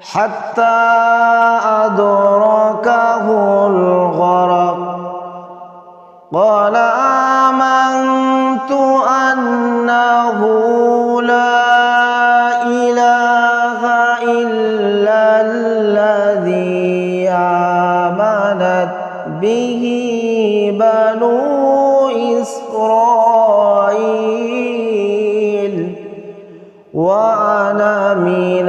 حتى أدركه الغرق. قال آمنت أنه لا إله إلا الذي آمنت به بنو إسرائيل. وأنا من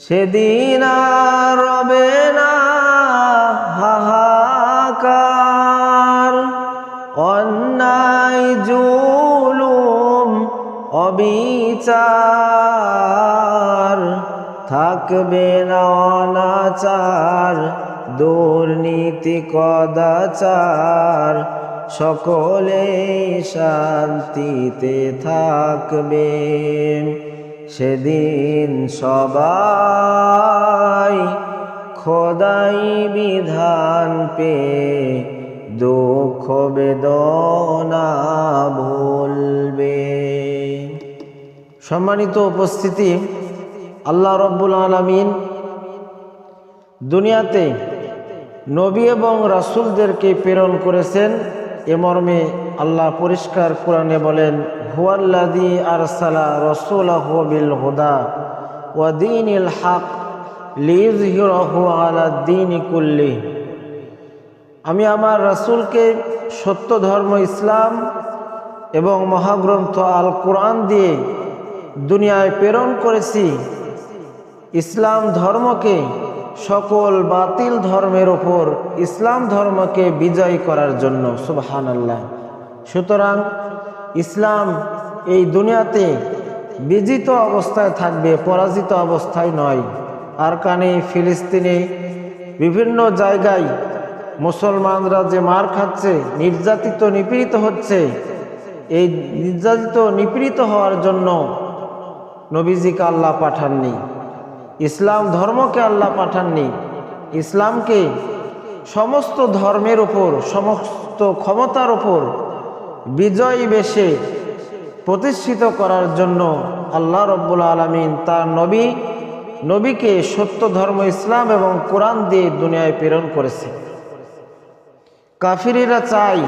সেদিন রবে না হাহাকার। অন্যায়, জুলুম, অবিচার থাকবে না অনাচার, দুর্নীতি, কদাচার সকলে শান্তিতে থাকবে। সেদিন সবাই খোদাই বিধান পে দুঃখ বেদনা ভুলবে সম্মানিত উপস্থিতি, আল্লাহ রব্বুল আলমিন দুনিয়াতে নবী এবং রাসুলদেরকে প্রেরণ করেছেন। এ মর্মে আল্লাহ পরিষ্কার কোরআনে বলেন হুয়াল্লাদি আরসালা রসুলাহ বিল হুদা ওয়াদিন ইল হক লিজহিরহু আলা দিন কুল্লি। আমি আমার রাসূলকে সত্য ধর্ম ইসলাম এবং মহাগ্রন্থ আল কোরআন দিয়ে দুনিয়ায় প্রেরণ করেছি। ইসলাম ধর্মকে সকল বাতিল ধর্মের ওপর ইসলাম ধর্মকে বিজয় করার জন্য সুবহান আল্লাহ সুতরাং ইসলাম এই দুনিয়াতে বিজিত অবস্থায় থাকবে, পরাজিত অবস্থায় নয়। আর কানে ফিলিস্তিনে, বিভিন্ন জায়গায় মুসলমানরা যে মার খাচ্ছে, নির্যাতিত, নিপীড়িত হচ্ছে, এই নির্যাতিত, নিপীড়িত হওয়ার জন্য নবীজিকে আল্লাহ পাঠাননি। ইসলাম ধর্মকে আল্লাহ পাঠাননি। ইসলামকে সমস্ত ধর্মের ওপর, সমস্ত ক্ষমতার ওপর বিজয়ী বেশে প্রতিষ্ঠিত করার জন্য আল্লাহ রব্বুল আলমিন তার নবী, নবীকে সত্য ধর্ম, ইসলাম এবং কোরআন দিয়ে দুনিয়ায় প্রেরণ করেছে। কাফিরেরা চাই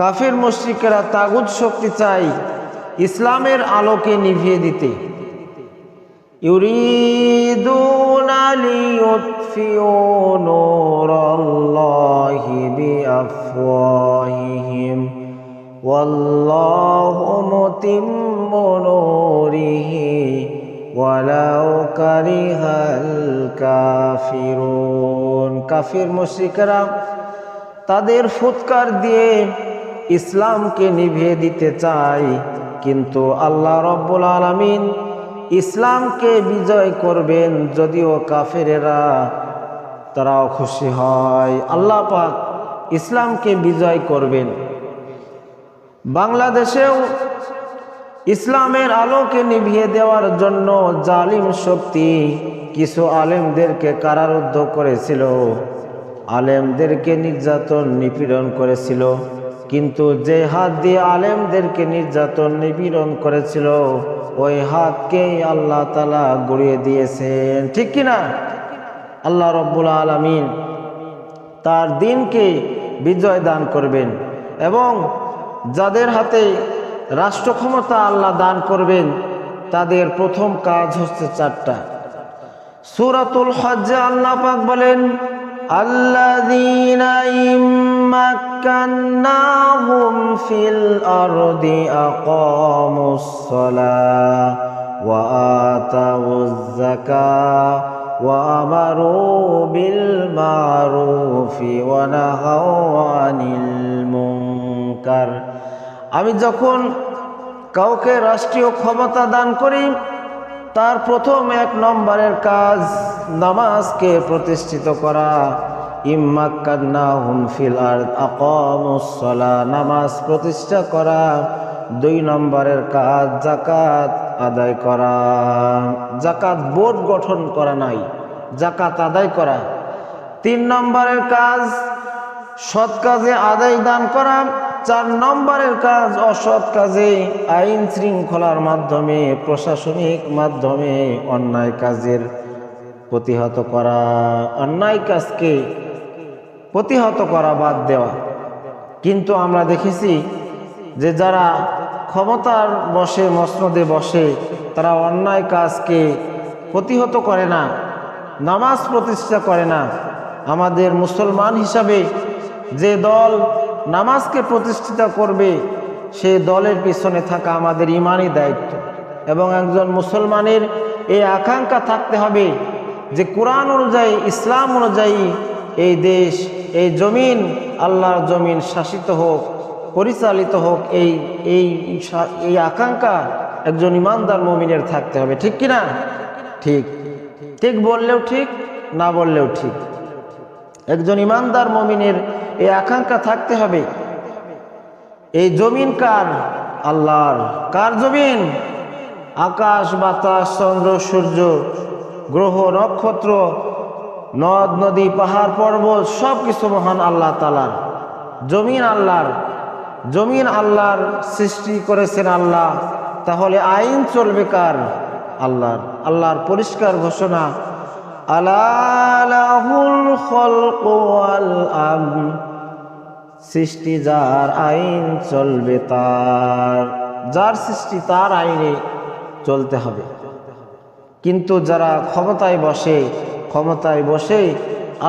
কাফির মুশ্রিকেরা তাগুদ শক্তি চাই ইসলামের আলোকে নিভিয়ে দিতে। يريدون ليطفئوا نور الله بأفواههم والله متم نوره ولو كره الكافرون কাফির মুশরিকরা তাদের ফুৎকার দিয়ে ইসলামকে নিভিয়ে দিতে চায় কিন্তু আল্লাহ রব্বুল আলামিন ইসলামকে বিজয় করবেন যদিও কাফেরেরা, তারাও খুশি হয়। আল্লাহ পাক ইসলামকে বিজয় করবেন। বাংলাদেশেও ইসলামের আলোকে নিভিয়ে দেওয়ার জন্য জালিম শক্তি কিছু আলেমদেরকে কারারুদ্ধ করেছিল। আলেমদেরকে নির্যাতন নিপীড়ন করেছিল। কিন্তু যে হাত দিয়ে আলেমদেরকে নির্যাতন নিপীড়ন করেছিল, ওই হাতকেই আল্লাহ তালা গড়িয়ে দিয়েছেন। ঠিক কিনা আল্লাহ রব্বুল আলমিন তার দিনকে বিজয় দান করবেন এবং যাদের হাতে রাষ্ট্র ক্ষমতা আল্লাহ দান করবেন, তাদের প্রথম কাজ হচ্ছে চারটা। সুরাতুল হজ্জে আল্লাহ পাক বলেন, আল্লাযীনা আকামুস সালাহ ওয়া আতাউয যাকাহ ওয়া আমারু বিল মারুফি ওয়া নাহাউ আনিল আমি যখন কাউকে রাষ্ট্রীয় ক্ষমতা দান করি, তার প্রথম এক নম্বরের কাজ নামাজকে প্রতিষ্ঠিত করা। ইম্মাক্কান্না হুমফিল আর আকমুসলা নামাজ প্রতিষ্ঠা করা, দুই নম্বরের কাজ জাকাত আদায় করা। জাকাত বোর্ড গঠন করা নাই জাকাত আদায় করা। তিন নম্বরের কাজ সৎ কাজে আদায় দান করা। চার নম্বরের কাজ অসৎ কাজে আইন শৃঙ্খলার মাধ্যমে, প্রশাসনিক মাধ্যমে অন্যায় কাজের প্রতিহত করা। অন্যায় কাজকে প্রতিহত করা বাদ দেওয়া। কিন্তু আমরা দেখেছি যে যারা ক্ষমতার বসে, মসনদে বসে, তারা অন্যায় কাজকে প্রতিহত করে না, নামাজ প্রতিষ্ঠা করে না। আমাদের মুসলমান হিসাবে যে দল নামাজকে প্রতিষ্ঠিত করবে, সে দলের পিছনে থাকা আমাদের ইমানই দায়িত্ব। এবং একজন মুসলমানের এই আকাঙ্ক্ষা থাকতে হবে যে কোরআন অনুযায়ী, ইসলাম অনুযায়ী এই দেশ এই জমিন আল্লাহর জমিন শাসিত হোক, পরিচালিত হোক, এই এই এই আকাঙ্ক্ষা একজন ইমানদার মমিনের থাকতে হবে, ঠিক কিনা? ঠিক। ঠিক বললেও ঠিক, না বললেও ঠিক। একজন ইমানদার মমিনের এই আকাঙ্ক্ষা থাকতে হবে। এই জমিন কার? আল্লাহর। কার জমিন? আকাশ, বাতাস, চন্দ্র, সূর্য, গ্রহ, নক্ষত্র নদ, নদী, পাহাড়, পর্বত সব কিছু মহান আল্লাহ তালার জমিন আল্লাহর। জমিন আল্লাহর সৃষ্টি করেছেন আল্লাহ। তাহলে আইন চলবে কার? আল্লাহর। আল্লাহর পরিষ্কার ঘোষণা খলক সৃষ্টি যার আইন চলবে তার। যার সৃষ্টি তার আইনে চলতে হবে। কিন্তু যারা ক্ষমতায় বসে ক্ষমতায় বসে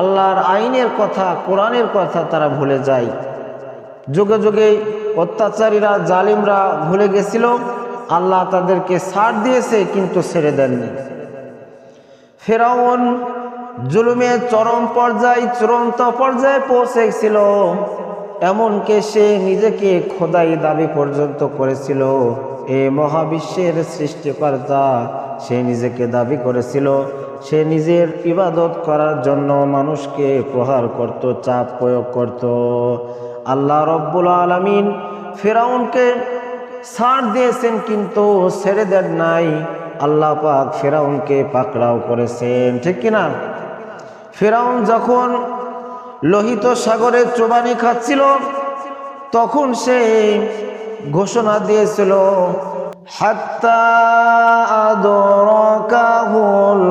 আল্লাহর আইনের কথা, কোরআনের কথা তারা ভুলে যায়। যুগে যুগে অত্যাচারীরা, জালিমরা ভুলে গেছিল, আল্লাহ তাদেরকে ছাড় দিয়েছে কিন্তু ছেড়ে দেননি। ফেরাউন জুলুমে চরম পর্যায়ে, চূড়ান্ত পর্যায়ে পৌঁছেছিল, এমনকি সে নিজেকে খোদাই দাবি পর্যন্ত করেছিল। এ মহাবিশ্বের সৃষ্টিকর্তা, সে নিজেকে দাবি করেছিল। সে নিজের ইবাদত করার জন্য মানুষকে প্রহার করত, চাপ প্রয়োগ করত। আল্লাহ রব্বুল আলমিন ফেরাউনকে ছাড় দিয়েছেন কিন্তু ছেড়ে দেন নাই। আল্লাহ পাক ফেরাউনকে পাকড়াও করেছেন, ঠিক কিনা? ফেরাউন যখন লোহিত সাগরে চোবানি খাচ্ছিল, তখন সে ঘোষণা দিয়েছিল, হাত্তা আদরকাহুল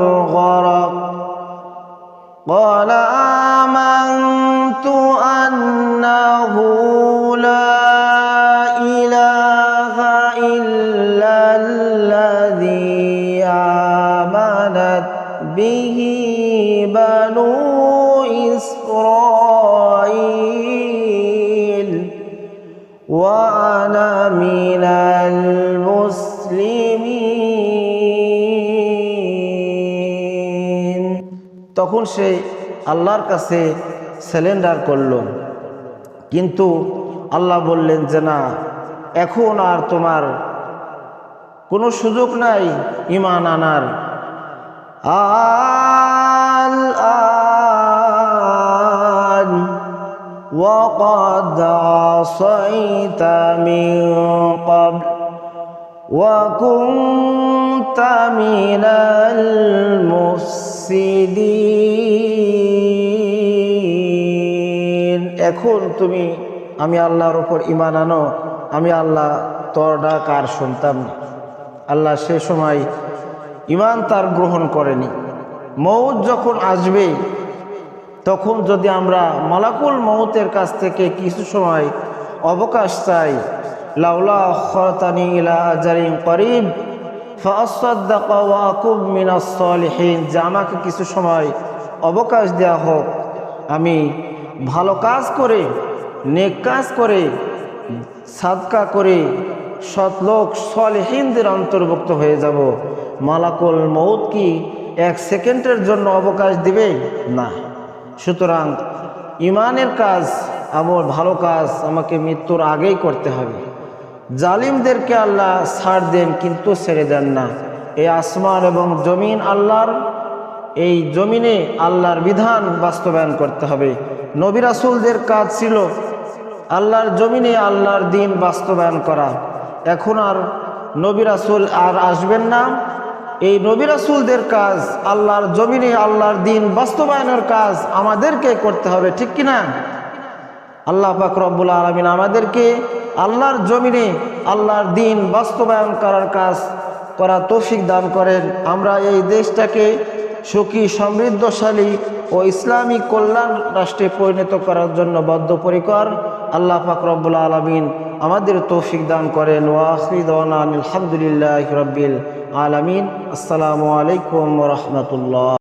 قال آمنت أنه لا إله إلا الذي آمنت به بنو إسرائيل. তখন সে আল্লাহর কাছে স্যালেন্ডার করল কিন্তু আল্লাহ বললেন যে না এখন আর তোমার কোনো সুযোগ নাই ইমান আনার আল আন وقد عصيت من قبل وكنت من মুফসিদিন এখন তুমি, আমি আল্লাহর ওপর ইমান আনো, আমি আল্লাহ তোর ডাক আর শুনতাম না। আল্লাহ সে সময় ইমান তার গ্রহণ করেনি। মৌত যখন আসবে, তখন যদি আমরা মালাকুল মৌতের কাছ থেকে কিছু সময় অবকাশ চাই, লাউলা খরতানি ইলা জারিম করিম যে আমাকে কিছু সময় অবকাশ দেয়া হোক, আমি ভালো কাজ করে, নেক কাজ করে, সাদকা করে সৎলোক সলহীনদের অন্তর্ভুক্ত হয়ে যাব। মালাকুল মৌত কি এক সেকেন্ডের জন্য অবকাশ দিবে? না। সুতরাং ইমানের কাজ আমার ভালো কাজ, আমাকে মৃত্যুর আগেই করতে হবে। জালিমদেরকে আল্লাহ ছাড় দেন, কিন্তু ছেড়ে দেন না। এই আসমান এবং জমিন আল্লাহর, এই জমিনে আল্লাহর বিধান বাস্তবায়ন করতে হবে। নবিরাসুলদের কাজ ছিল আল্লাহর জমিনে আল্লাহর দিন বাস্তবায়ন করা। এখন আর নবিরাসুল আর আসবেন না। এই নবিরাসুলদের কাজ, আল্লাহর জমিনে আল্লাহর দিন বাস্তবায়নের কাজ আমাদেরকে করতে হবে, ঠিক কিনা? আল্লাহ পাক রব্বুল আলমিন আমাদেরকে আল্লাহর জমিনে আল্লাহর দিন বাস্তবায়ন করার কাজ করা তৌফিক দান করেন। আমরা এই দেশটাকে সুখী, সমৃদ্ধশালী ও ইসলামী কল্যাণ রাষ্ট্রে পরিণত করার জন্য বদ্ধপরিকর। আল্লাহ পাক রব্বুল আলমিন আমাদের তৌফিক দান করেন। ওয়াহিদ আলহামদুলিল্লাহ রব্বিল আলমিন। আসসালামু আলাইকুম রহমতুল্লাহ।